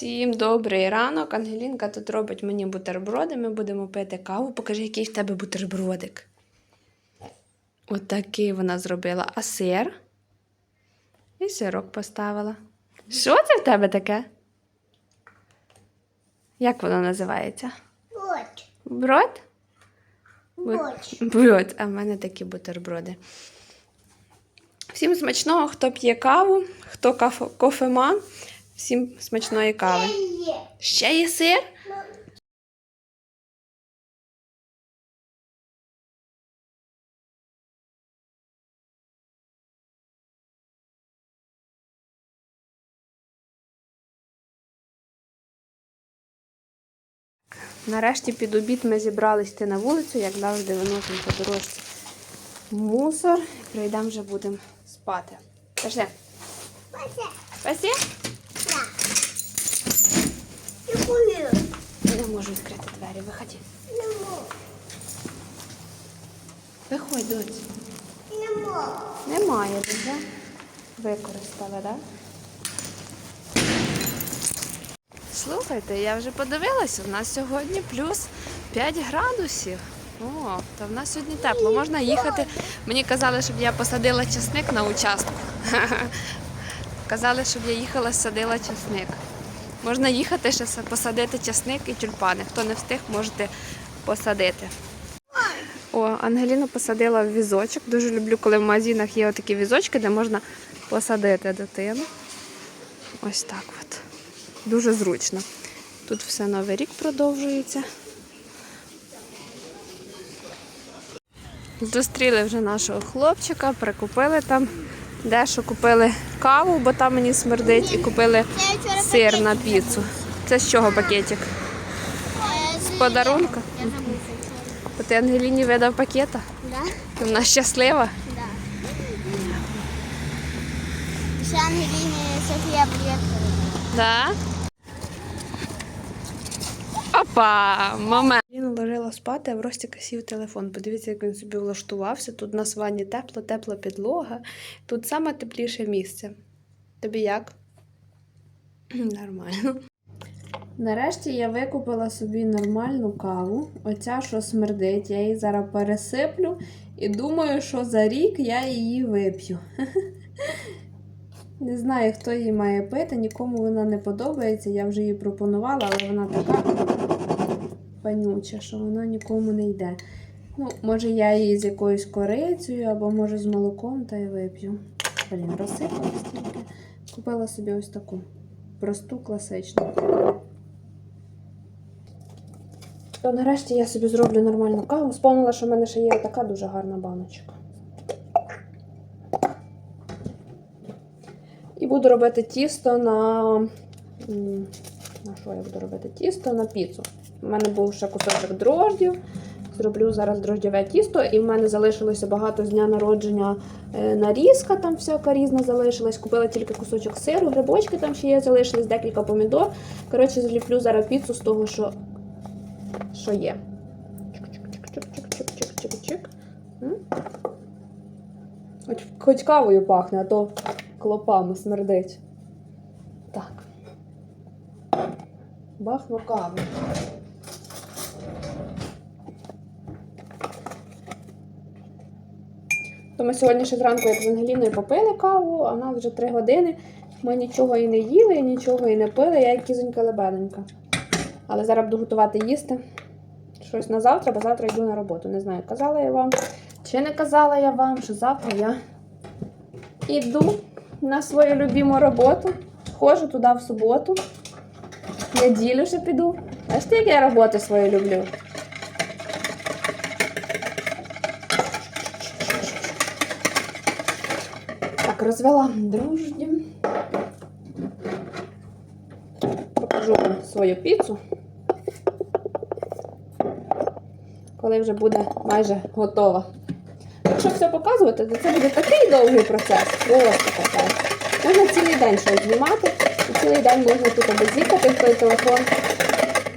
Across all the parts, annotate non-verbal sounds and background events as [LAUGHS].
Всім добрий ранок. Ангелінка тут робить мені бутерброди. Ми будемо пити каву. Покажи, який в тебе бутербродик. Отакий вона зробила. А сир? І сирок поставила. Що це в тебе таке? Як воно називається? Вот. Брод? Вот. Брод, а в мене такі бутерброди. Всім смачного, хто п'є каву, хто кофеман, всім смачної кави. Ще є сир? Нарешті під обід ми зібрались йти на вулицю, як завжди виносимо по дорожці мусор. Прийдемо вже будемо спати. Пішли. Пася, Пасі? да. Я курю. Не можу відкрити двері. Виходи. Не могу. Виходь, доць. Не могу. Немає вже. Використали, так? Слухайте, я вже подивилася, у нас сьогодні плюс 5 градусів. О, то в нас сьогодні тепло. Можна їхати. Мені казали, щоб я посадила часник на участку. [LAUGHS] Казали, щоб я їхала, садила часник. Можна їхати ще посадити часник і тюльпани. Хто не встиг, можете посадити. О, Ангеліну посадила в візочок. Дуже люблю, коли в магазинах є такі візочки, де можна посадити дитину. Ось так от. Дуже зручно. Тут все новий рік продовжується. Зустріли вже нашого хлопчика, прикупили там дещо купили каву, бо там мені смердить, і купили сир на піцу. Це з чого пакетик? З подарунка? Бо ти Ангеліні видав пакета? Да? Вона щаслива? Да. Ще Ангеліні Софія привіт. Да? Опа! Момент. Він ложила спати, а в Ростіка сів телефон. Подивіться, як він собі влаштувався. Тут на ванні тепло, тепла підлога. Тут саме тепліше місце. Тобі як? [CLEARS THROAT] Нормально. Нарешті я викупила собі нормальну каву. Оця, що смердить, я її зараз пересиплю і думаю, що за рік я її вип'ю. [LAUGHS] Не знаю, хто її має пити, нікому вона не подобається. Я вже її пропонувала, але вона така панюча, що вона нікому не йде. Ну, може, я її з якоюсь корицею або може з молоком та й вип'ю. Блін, розсипалась тільки. Купила собі ось таку просту, класичну. То нарешті я собі зроблю нормальну каву. Спомнила, що в мене ще є така дуже гарна баночка. І буду робити тісто на. На що я буду робити? Тісто на піцу. У мене був ще кусочок дрождів. Зроблю зараз дрождєве тісто, і в мене залишилося багато з дня народження е, нарізка, там всяка різна залишилась. Купила тільки кусочок сиру, грибочки там ще є, залишились декілька помідор. Коротше, зліплю зараз піцу з того, що, що є. Чик-чик-чик-чик-чик-чик-чик. М? Хоч, хоч кавою пахне, а то клопами смердить. Так. Бахну каву. То ми сьогодні ще зранку, як з Ангеліною попили каву, а в нас вже три години. Ми нічого і не їли, і нічого і не пили, я як кізонька лебеденька. Але зараз буду готувати їсти. Щось на завтра, бо завтра йду на роботу. Не знаю, казала я вам чи не казала я вам, що завтра я іду на свою любиму роботу. Ходжу туди в суботу. Неділю ще піду. А ж як я роботу свою люблю. Так, розвела дружді. Покажу вам свою піцу. Коли вже буде майже готова. Якщо все показувати, то це буде такий довгий процес. Просто капець. Можна цілий день щось знімати, і цілий день можна тут обезікати в той телефон.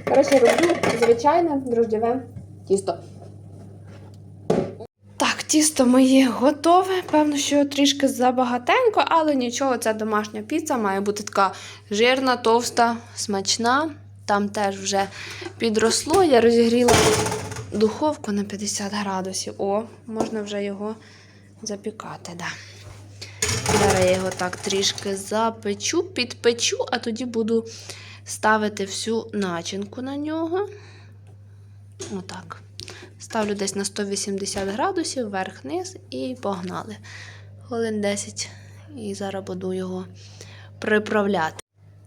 Коротше, роблю звичайне дрождєве тісто. Тісто моє готове. Певно, що трішки забагатенько, але нічого, це домашня піца має бути така жирна, товста, смачна. Там теж вже підросло. Я розігріла духовку на 50 градусів. О, можна вже його запікати. Да. Зараз я його так трішки запечу, підпечу, а тоді буду ставити всю начинку на нього. Отак. Ставлю десь на 180 градусів, вверх-вниз і погнали. Хвилин 10. І зараз буду його приправляти.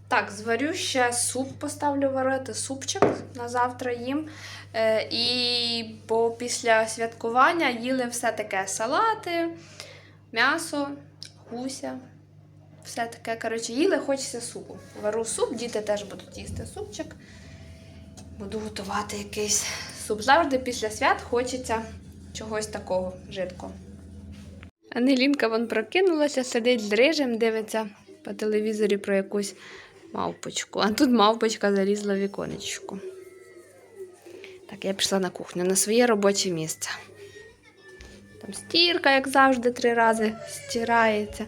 Так, зварю ще суп, поставлю варити супчик на завтра їм. Е, і бо після святкування їли все таке салати, м'ясо, гуся. Все таке, коротше, їли, хочеться супу. Вару суп, діти теж будуть їсти супчик. Буду готувати якийсь суп. Завжди після свят хочеться чогось такого жидкого. Ангелінка вон прокинулася, сидить з рижем, дивиться по телевізорі про якусь мавпочку. А тут мавпочка залізла в віконечко. Так, я пішла на кухню на своє робоче місце. Там стірка, як завжди, три рази стирається.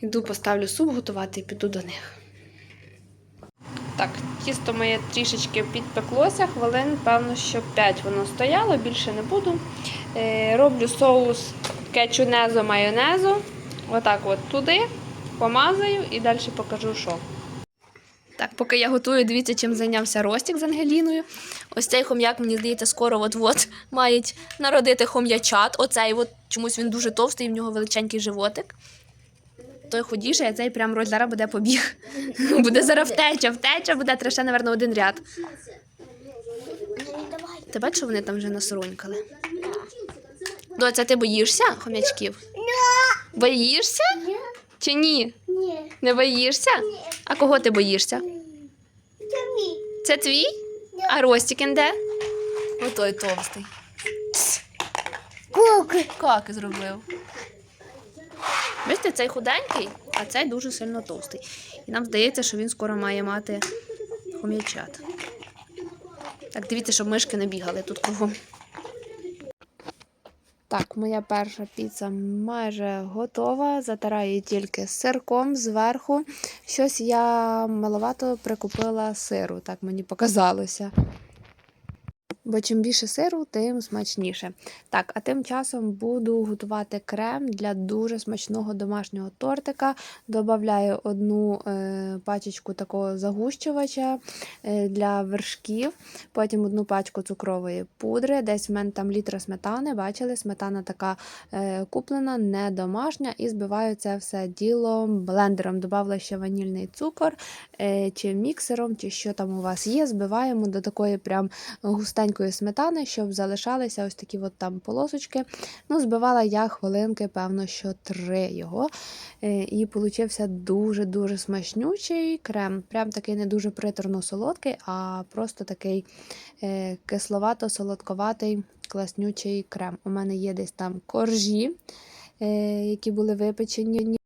Іду поставлю суп готувати і піду до них. Так, тісто моє трішечки підпеклося, хвилин, певно, що 5 воно стояло, більше не буду. Е, роблю соус кетчунезо майонезу. Отак от туди помазаю і далі покажу, що. Так, поки я готую, дивіться, чим зайнявся Ростік з Ангеліною. Ось цей хом'як, мені здається, скоро от-от мають народити хом'ячат. Оцей от чомусь він дуже товстий, і в нього величенький животик. Той худіший, а цей прям роль зараз буде побіг. [LAUGHS] Буде зараз втеча, втеча, буде треба ще, напевно, один ряд. Ти бачиш, що вони там вже насоронькали? Доця, ти боїшся хом'ячків? Боїшся? Чи ні? Ні. Не боїшся? А кого ти боїшся? Це мій. Це твій? А Ростікін де? Отой товстий. Куки. Каки зробив. Бачите, цей худенький, а цей дуже сильно товстий. І нам здається, що він скоро має мати хом'ячат. Так, дивіться, щоб мишки не бігали тут кругом. Так, моя перша піца майже готова. Затираю її тільки сирком зверху. Щось я маловато прикупила сиру, так мені показалося. Бо чим більше сиру, тим смачніше. Так, а тим часом буду готувати крем для дуже смачного домашнього тортика. Добавляю одну е, пачечку такого загущувача е, для вершків, потім одну пачку цукрової пудри. Десь в мене там літра сметани. Бачили, сметана така е, куплена, не домашня, і збиваю це все діло блендером. Добавила ще ванільний цукор, е, чи міксером, чи що там у вас є. Збиваємо до такої прям густенької сметани, щоб залишалися ось такі от там полосочки. Ну, збивала я хвилинки, певно, що три його. Е, І получився дуже-дуже смачнючий крем. Прям такий не дуже приторно-солодкий, а просто такий е, кисловато-солодковатий, класнючий крем. У мене є десь там коржі, е, які були випечені.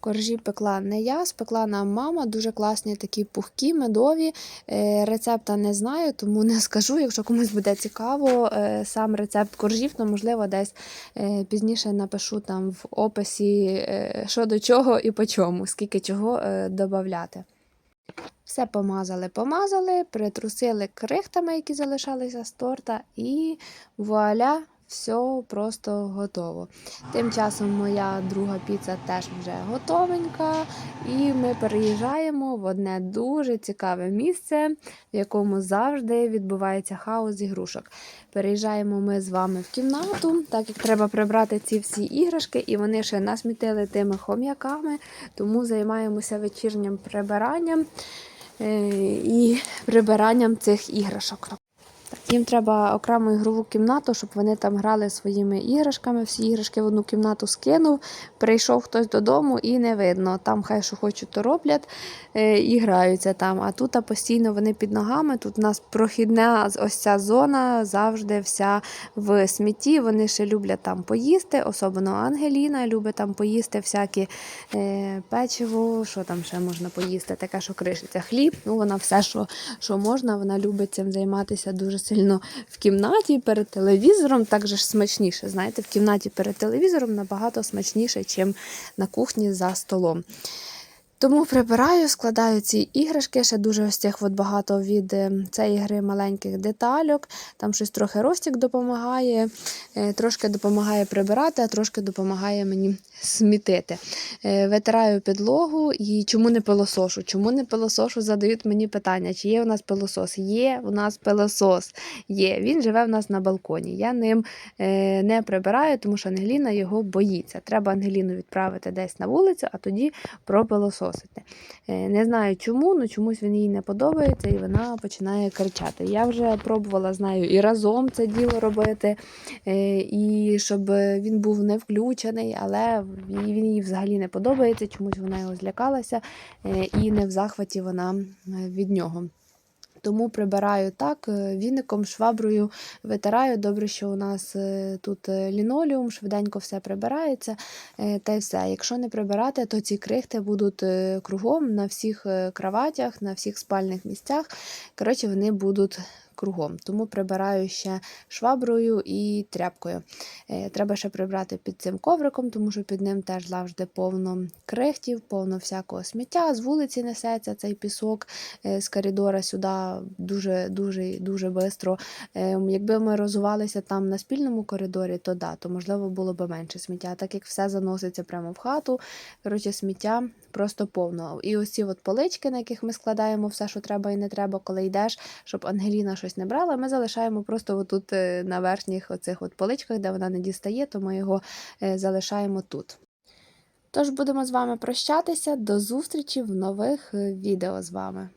Коржі пекла не я, спекла нам мама, дуже класні такі пухкі, медові. Е, Рецепта не знаю, тому не скажу. Якщо комусь буде цікаво, е, сам рецепт коржів, то можливо десь е, пізніше напишу там в описі, що до чого і по чому, скільки чого додати. Все помазали, помазали, притрусили крихтами, які залишалися з торта, і вуаля, все просто готово. Тим часом моя друга піца теж вже готовенька, і ми переїжджаємо в одне дуже цікаве місце, в якому завжди відбувається хаос ігрушок. Переїжджаємо ми з вами в кімнату, так як треба прибрати ці всі іграшки, і вони ще насмітили тими хом'яками, тому займаємося вечірнім прибиранням е, і прибиранням цих іграшок. Їм треба окрему ігрову кімнату, щоб вони там грали своїми іграшками. Всі іграшки в одну кімнату скинув. Прийшов хтось додому і не видно. Там хай що хочуть, то роблять е, і граються там. А тут а постійно вони під ногами. Тут у нас прохідна ось ця зона завжди вся в смітті. Вони ще люблять там поїсти, особливо Ангеліна любить там поїсти всякі е, печиво, що там ще можна поїсти, таке, що кришиться хліб. Ну, вона все, що, що можна, вона любить цим займатися дуже дуже сильно в кімнаті перед телевізором, так же ж смачніше. Знаєте, в кімнаті перед телевізором набагато смачніше, ніж на кухні за столом. Тому прибираю, складаю ці іграшки. Ще дуже ось цих от багато від е, цієї гри маленьких детальок. Там щось трохи Ростік допомагає, е, трошки допомагає прибирати, а трошки допомагає мені смітити. Е, Витираю підлогу і чому не пилосошу? Чому не пилосошу? Задають мені питання, чи є у нас пилосос? Є у нас пилосос. Є. Він живе в нас на балконі. Я ним е, не прибираю, тому що Ангеліна його боїться. Треба Ангеліну відправити десь на вулицю, а тоді пропилососити. Е, Не знаю чому, але чомусь він їй не подобається і вона починає кричати. Я вже пробувала знаю, і разом це діло робити, е, і щоб він був не включений, але він їй взагалі не подобається, чомусь вона його злякалася е, і не в захваті вона від нього. Тому прибираю так, е, віником, шваброю витираю. Добре, що у нас е, тут е, лінолеум, швиденько все прибирається. Та й все. Якщо не прибирати, то ці крихти будуть кругом на всіх кроватях, на всіх спальних місцях. Коротше, вони будуть кругом. Тому прибираю ще шваброю і тряпкою. Е, Треба ще прибрати під цим ковриком, тому що під ним теж завжди повно крихтів, повно всякого сміття. З вулиці несеться цей пісок е, з коридора сюди дуже дуже дуже швидко. Якби ми розувалися там на спільному коридорі, то да, то можливо було б менше сміття. Так як все заноситься прямо в хату, коротше, сміття просто повно. І ось ці от полички, на яких ми складаємо все, що треба і не треба, коли йдеш, щоб Ангеліна щось не брала, ми залишаємо просто отут е, на верхніх оцих от поличках, де вона не дістає, то ми його е, залишаємо тут. Тож будемо з вами прощатися. До зустрічі в нових е, відео з вами.